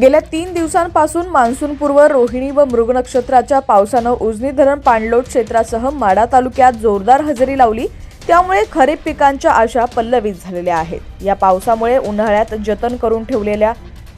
गेल्या तीन दिवसांपासून मान्सूनपूर्व रोहिणी व मृग नक्षत्राच्या पावसानं उजनी धरण पाणलोट क्षेत्रासह माडा तालुक्यात जोरदार हजेरी लावली. त्यामुळे खरीप पिकांच्या आशा पल्लवित झालेल्या आहेत. या पावसामुळे उन्हाळ्यात जतन करून ठेवलेल्या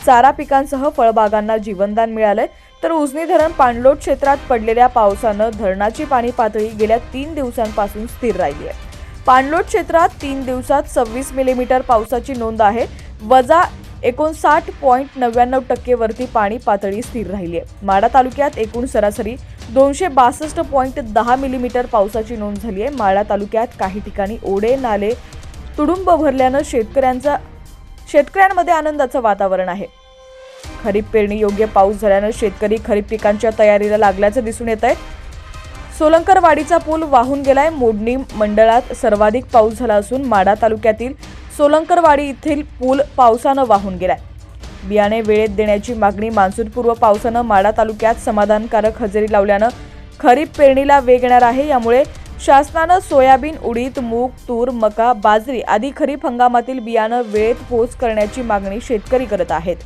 चारा पिकांसह फळबागांना जीवनदान मिळालंय. तर उजनी धरण पाणलोट क्षेत्रात पडलेल्या पावसानं धरणाची पाणी पातळी गेल्या तीन दिवसांपासून स्थिर राहिली आहे. पाणलोट क्षेत्रात तीन दिवसात सव्वीस मिलीमीटर पावसाची नोंद आहे. वजा एकोणसाठ पॉईंट नव्याण्णव टक्केवरती पाणी पातळी स्थिर राहिली आहे. माडा तालुक्यात एकूण सरासरी दोनशे बासष्ट पॉईंट दहा मिलीमीटर पावसाची नोंद झाली आहे. माळा तालुक्यात काही ठिकाणी ओढे नाले तुडुंब भरल्यानं शेतकऱ्यांचा शेतकऱ्यांमध्ये आनंदाचं वातावरण आहे. खरीप पेरणी योग्य पाऊस झाल्यानं शेतकरी खरीप पिकांच्या तयारीला लागल्याचं दिसून येत आहे. सोलंकरवाडीचा पूल वाहून गेलाय. मोडणी मंडळात सर्वाधिक पाऊस झाला असून माडा तालुक्यातील सोलंकरवाडी येथील पूल पावसानं वाहून गेलाय. बियाणे वेळेत देण्याची मागणी मान्सूनपूर्व पावसानं माडा तालुक्यात समाधानकारक हजेरी लावल्यानं खरीप पेरणीला वेग येणार आहे. यामुळे शासनानं सोयाबीन उडीद मूग तूर मका बाजरी आदी खरीप हंगामातील बियाणं वेळेत पोच करण्याची मागणी शेतकरी करत आहेत.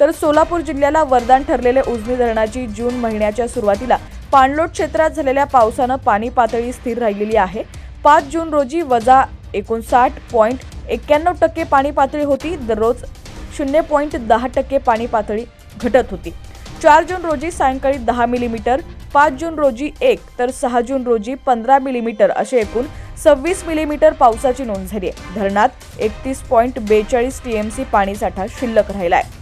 तर सोलापूर जिल्ह्याला वरदान ठरलेले उजनी धरणाची जून महिन्याच्या सुरुवातीला पाणलोट क्षेत्रात झालेल्या पावसानं पाणी पातळी स्थिर राहिलेली आहे. पाच जून रोजी वजा एकोणसाठ पॉईंट एक्क्याण्णव टक्के पाणी पातळी होती. दररोज शून्य पॉईंट दहा टक्के पाणी पातळी घटत होती. चार जून रोजी सायंकाळी दहा मिलीमीटर पाच जून रोजी एक तर सहा जून रोजी पंधरा मिलीमीटर असे एकूण सव्वीस मिलीमीटर पावसाची नोंद झाली आहे. धरणात एकतीस पॉईंट बेचाळीस टीएमसी पाणीसाठा शिल्लक राहिला आहे